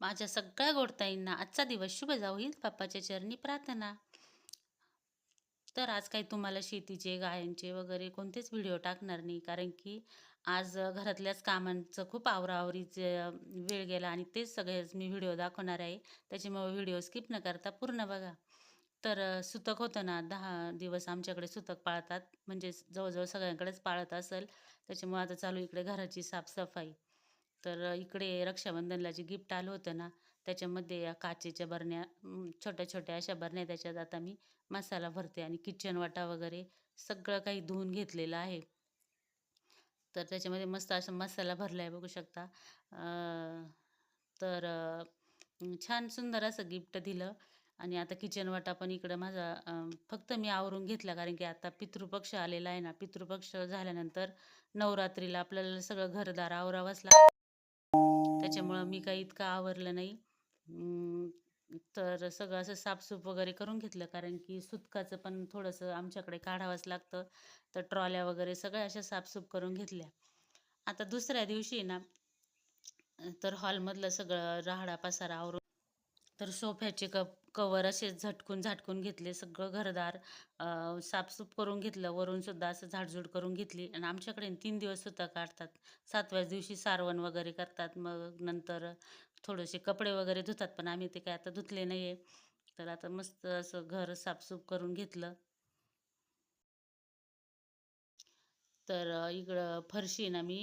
माझ्या सगळ्या गोडताईंना आजचा दिवस शुभ जाऊ हीच बाप्पाच्या चरणी प्रार्थना. तर आज काही तुम्हाला शेतीचे गायांचे वगैरे कोणतेच व्हिडिओ टाकणार नाही कारण की आज घरातल्याच कामांचं खूप आवराआवरीचे वेळ गेला आणि तेच सगळेच मी व्हिडिओ दाखवणार आहे. त्याच्यामुळे व्हिडिओ स्किप न करता पूर्ण बघा. तर सुतक होतं ना दहा दिवस आमच्याकडे सुतक पाळतात म्हणजे जवळजवळ सगळ्यांकडेच पाळत असेल. त्याच्यामुळे आता चालू इकडे घराची साफसफाई. तर इकडे रक्षाबंधनला जे गिफ्ट आलं होतं ना त्याच्यामध्ये या काचेच्या बरण्या छोट्या छोट्या अशा बरण्या त्याच्यात आता मी मसाला भरते आणि किचन वाटा वगैरे सगळं काही धुवून घेतलेलं आहे. तर त्याच्यामध्ये मस्त असा मसाला भरला आहे बघू शकता. तर छान सुंदर असं गिफ्ट दिलं आणि आता किचन वाटा पण इकडं माझा फक्त मी आवरून घेतला कारण की आता पितृपक्ष आलेला आहे ना पितृपक्ष झाल्यानंतर नवरात्रीला आपल्याला सगळं घरदार आवरावंच लागतं. त्याच्यामुळं मी काही इतकं आवरलं नाही. तर सगळं असं साफसूफ वगैरे करून घेतलं कारण की सुतकाचं पण थोडंसं आमच्याकडे काढावंच लागतं. तर ट्रॉल्या वगैरे सगळ्या अशा साफसूफ करून घेतल्या. आता दुसऱ्या दिवशी ना तर हॉलमधलं सगळं राहाडा पसारा आवरून तर सोफ्याचे कप कवर असे झटकून झाटकून घेतले सगळं घरदार. साफसूप साफसूफ करून घेतलं वरून सुद्धा असं झाडझूड करून घेतली. आणि आमच्याकडे तीन दिवस सुद्धा काढतात. सातव्याच दिवशी सारवण वगैरे करतात. मग नंतर थोडेसे कपडे वगैरे धुतात पण आम्ही ते काय आता धुतले नाही आहे तर आता मस्त असं घर साफसूफ करून घेतलं. तर इकडं फरशी ना मी.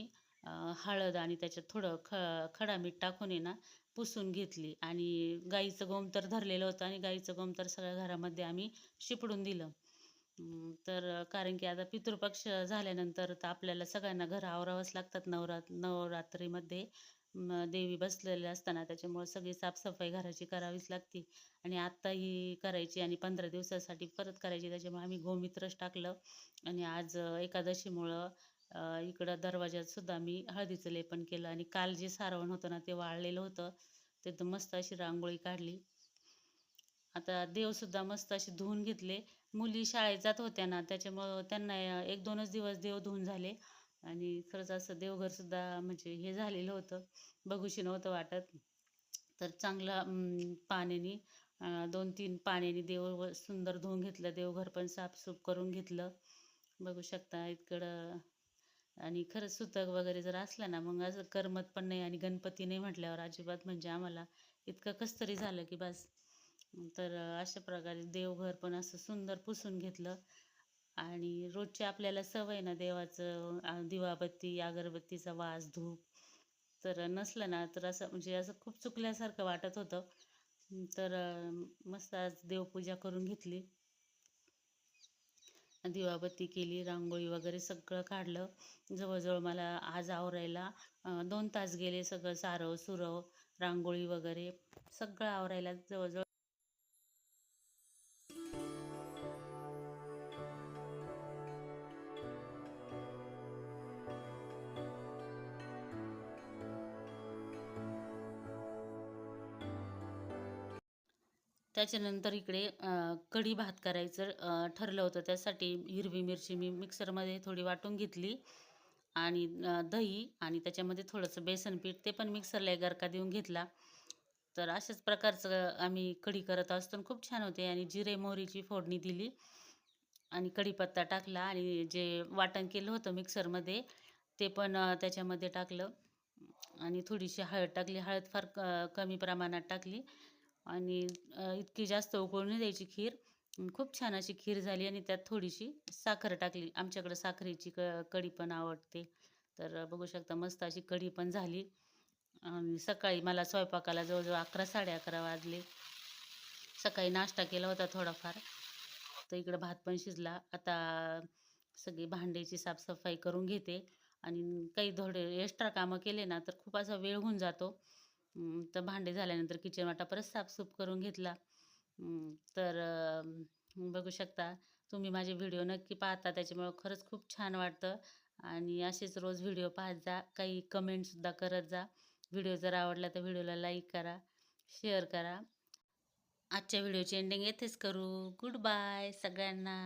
हळद आणि त्याच्यात थोडं ख खडा मीठ टाकून आहे ना पुसून घेतली. आणि गाईचं गोमतर धरलेलं होतं आणि गाईचं गोमतर सगळ्या घरामध्ये आम्ही शिपडून दिलं. तर कारण की आता पितृपक्ष झाल्यानंतर तर आपल्याला सगळ्यांना घर आवरावंच लागतात नवरात नवरात्रीमध्ये. देवी बसलेल्या असताना त्याच्यामुळे सगळी साफसफाई घराची करावीच लागती. आणि आत्ता ही करायची आणि पंधरा दिवसासाठी परत करायची त्याच्यामुळे आम्ही गोमित्रच टाकलं. आणि आज एकादशीमुळं इकडं दरवाज्यात सुद्धा मी हळदीचं लेपन केलं आणि काल जे सारवण होतं ना ते वाळलेलं होतं. ते तर मस्त अशी रांगोळी काढली. आता देवसुद्धा मस्त असे धुवून घेतले. मुली शाळेत जात होत्या ना त्याच्यामुळं त्यांना एक दोनच दिवस देव धुवून झाले. आणि खरंच असं देवघरसुद्धा म्हणजे हे झालेलं होतं. बघूशी नव्हतं वाटत. तर चांगलं पाण्याने दोन तीन पाण्याने देव व- सुंदर धुवून घेतलं. देवघर पण साफसूफ करून घेतलं. बघू शकता इकडं आणि खरंच सुतक वगैरे जर असलं ना मग असं करमत पण नाही आणि गणपती नाही म्हटल्यावर अजिबात म्हणजे आम्हाला इतकं कसतरी झालं की बस. तर अशा प्रकारे देवघर पण असं सुंदर पुसून घेतलं. आणि रोजची आपल्याला सवय ना देवाचं दिवाबत्ती अगरबत्तीचा वास धूप. तर नसलं ना तर असं म्हणजे असं खूप चुकल्यासारखं वाटत होतं. तर मस्त आज देवपूजा करून घेतली. दिवाबत्ती केली रांगोळी वगैरे सगळं काढलं. जवळजवळ मला आज आवरायला दोन तास गेले सगळं सारव सुरव रांगोळी वगैरे सगळं आवरायला जवळजवळ त्याच्यानंतर इकडे कढी भात करायचं ठरलं होतं. त्यासाठी हिरवी मिरची मी मिक्सरमध्ये थोडी वाटून घेतली आणि दही आणि त्याच्यामध्ये थोडंसं बेसन पीठ ते पण मिक्सरला एक गरका देऊन घेतला. तर अशाच प्रकारचं आम्ही कढी करत असतो आणि खूप छान होते. आणि जिरे मोहरीची फोडणी दिली आणि कढीपत्ता टाकला आणि जे वाटण केलं होतं मिक्सरमध्ये ते पण त्याच्यामध्ये टाकलं आणि थोडीशी हळद टाकली. हळद फार क कमी प्रमाणात टाकली. आणि इतकी जास्त उकळून द्यायची खीर. खूप छान अशी खीर झाली आणि त्यात थोडीशी साखर टाकली. आमच्याकडं साखरेची क कढी पण आवडते. तर बघू शकता मस्त अशी कढी पण झाली. आणि सकाळी मला स्वयंपाकाला जवळजवळ अकरा साडे अकरा वाजले. सकाळी नाश्ता केला होता थोडाफार. तर इकडं भात पण शिजला. आता सगळी भांड्याची साफसफाई करून घेते. आणि काही थोडे एक्स्ट्रा कामं केले ना तर खूप असा वेळ होऊन जातो. तर भांडे झाल्यानंतर किचन वाटा परत साफसूफ करून घेतला. तर बघू शकता तुम्ही माझे व्हिडिओ नक्की पाहता त्याच्यामुळं खरंच खूप छान वाटतं. आणि असेच रोज व्हिडिओ पाहत जा काही कमेंटसुद्धा करत जा. व्हिडिओ जर आवडला तर व्हिडिओला लाईक करा शेअर करा. आजच्या व्हिडिओची एंडिंग येथेच करू. गुड बाय सगळ्यांना.